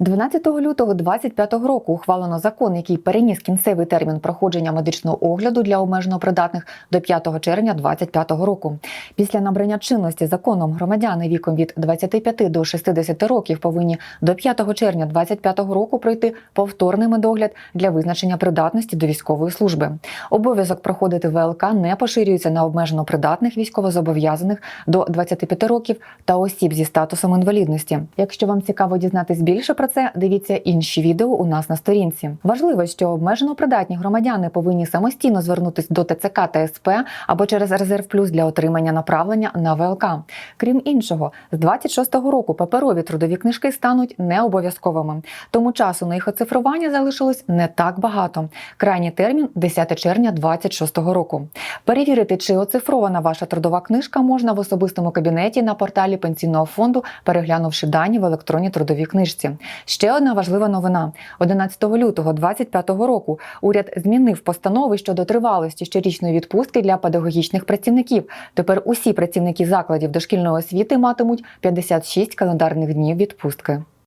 12 лютого 2025 року ухвалено закон, який переніс кінцевий термін проходження медичного огляду для обмежено придатних до 5 червня 2025 року. Після набрання чинності законом громадяни віком від 25 до 60 років повинні до 5 червня 2025 року пройти повторний медогляд для визначення придатності до військової служби. Обов'язок проходити ВЛК не поширюється на обмежено придатних військовозобов'язаних до 25 років та осіб зі статусом інвалідності. Якщо вам цікаво дізнатись більше про це, дивіться інші відео у нас на сторінці. Важливо, що обмежено придатні громадяни повинні самостійно звернутися до ТЦК та СП або через резерв плюс для отримання направлення на ВЛК. Крім іншого, з 26-го року паперові трудові книжки стануть необов'язковими, тому часу на їх оцифрування залишилось не так багато. Крайній термін 10 червня 26-го року. Перевірити, чи оцифрована ваша трудова книжка, можна в особистому кабінеті на порталі пенсійного фонду, переглянувши дані в електронній трудовій книжці. Ще одна важлива новина: 11 лютого 2025 року уряд змінив постанови щодо тривалості щорічної відпустки для педагогічних працівників. Тепер усі працівники закладів дошкільної освіти матимуть 56 календарних днів відпустки.